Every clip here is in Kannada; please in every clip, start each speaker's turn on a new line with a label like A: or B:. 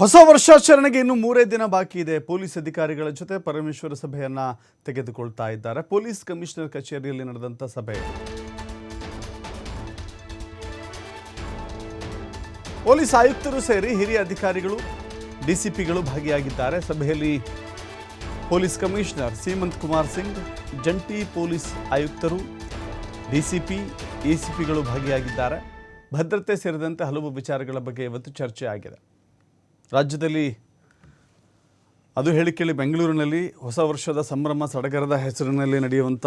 A: ಹೊಸ ವರ್ಷಾಚರಣೆಗೆ ಇನ್ನು ಮೂರೇ ದಿನ ಬಾಕಿ ಇದೆ. ಪೊಲೀಸ್ ಅಧಿಕಾರಿಗಳ ಜೊತೆ ಪರಮೇಶ್ವರ ಸಭೆಯನ್ನ ತೆಗೆದುಕೊಳ್ತಾ ಇದ್ದಾರೆ. ಪೊಲೀಸ್ ಕಮಿಷನರ್ ಕಚೇರಿಯಲ್ಲಿ ನಡೆದಂತ ಸಭೆ. ಪೊಲೀಸ್ ಆಯುಕ್ತರು ಸೇರಿ ಹಿರಿಯ ಅಧಿಕಾರಿಗಳು, ಡಿಸಿಪಿಗಳು ಭಾಗಿಯಾಗಿದ್ದಾರೆ. ಸಭೆಯಲ್ಲಿ ಪೊಲೀಸ್ ಕಮಿಷನರ್ ಸೀಮಂತ್ ಕುಮಾರ್ ಸಿಂಗ್, ಜಂಟಿ ಪೊಲೀಸ್ ಆಯುಕ್ತರು, ಡಿಸಿಪಿ, ಎಸಿಪಿಗಳು ಭಾಗಿಯಾಗಿದ್ದಾರೆ. ಭದ್ರತೆ ಸೇರಿದಂತೆ ಹಲವು ವಿಚಾರಗಳ ಬಗ್ಗೆ ಇವತ್ತು ಚರ್ಚೆ ಆಗಿದೆ ರಾಜ್ಯದಲ್ಲಿ ಅದು ಹೇಳಿ ಕೇಳಿ ಬೆಂಗಳೂರಿನಲ್ಲಿ ಹೊಸ ವರ್ಷದ ಸಂಭ್ರಮ ಸಡಗರದ ಹೆಸರಿನಲ್ಲಿ ನಡೆಯುವಂಥ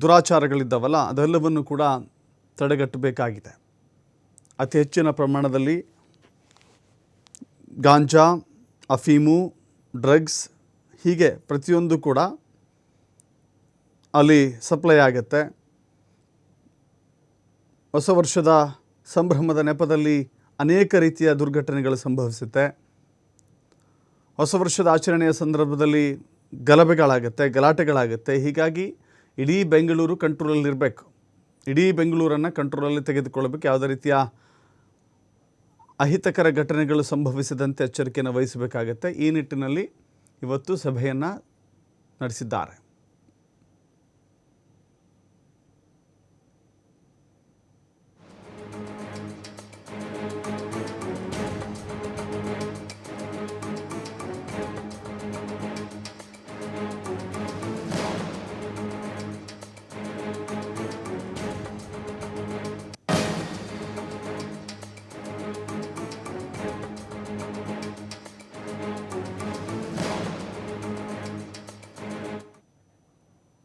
A: ದುರಾಚಾರಗಳಿದ್ದಾವಲ್ಲ, ಅದೆಲ್ಲವನ್ನು ಕೂಡ ತಡೆಗಟ್ಟಬೇಕಾಗಿದೆ. ಅತಿ ಹೆಚ್ಚಿನ ಪ್ರಮಾಣದಲ್ಲಿ ಗಾಂಜಾ, ಅಫೀಮು, ಡ್ರಗ್ಸ್, ಹೀಗೆ ಪ್ರತಿಯೊಂದು ಕೂಡ ಅಲ್ಲಿ ಸಪ್ಲೈ ಆಗುತ್ತೆ. ಹೊಸ ವರ್ಷದ ಸಂಭ್ರಮದ ನೆಪದಲ್ಲಿ ಅನೇಕ ರೀತಿಯ ದುರ್ಘಟನೆಗಳು ಸಂಭವಿಸುತ್ತೆ. ಹೊಸ ವರ್ಷದ ಆಚರಣೆಯ ಸಂದರ್ಭದಲ್ಲಿ ಗಲಭೆಗಳಾಗುತ್ತೆ, ಗಲಾಟೆಗಳಾಗುತ್ತೆ. ಹೀಗಾಗಿ ಇಡೀ ಬೆಂಗಳೂರು ಕಂಟ್ರೋಲಲ್ಲಿರಬೇಕು. ಇಡೀ ಬೆಂಗಳೂರನ್ನು ಕಂಟ್ರೋಲಲ್ಲಿ ತೆಗೆದುಕೊಳ್ಳಬೇಕು. ಯಾವುದೇ ರೀತಿಯ ಅಹಿತಕರ ಘಟನೆಗಳು ಸಂಭವಿಸದಂತೆ ಎಚ್ಚರಿಕೆಯನ್ನು ವಹಿಸಬೇಕಾಗತ್ತೆ. ಈ ನಿಟ್ಟಿನಲ್ಲಿ ಇವತ್ತು ಸಭೆಯನ್ನು ನಡೆಸಿದ್ದಾರೆ.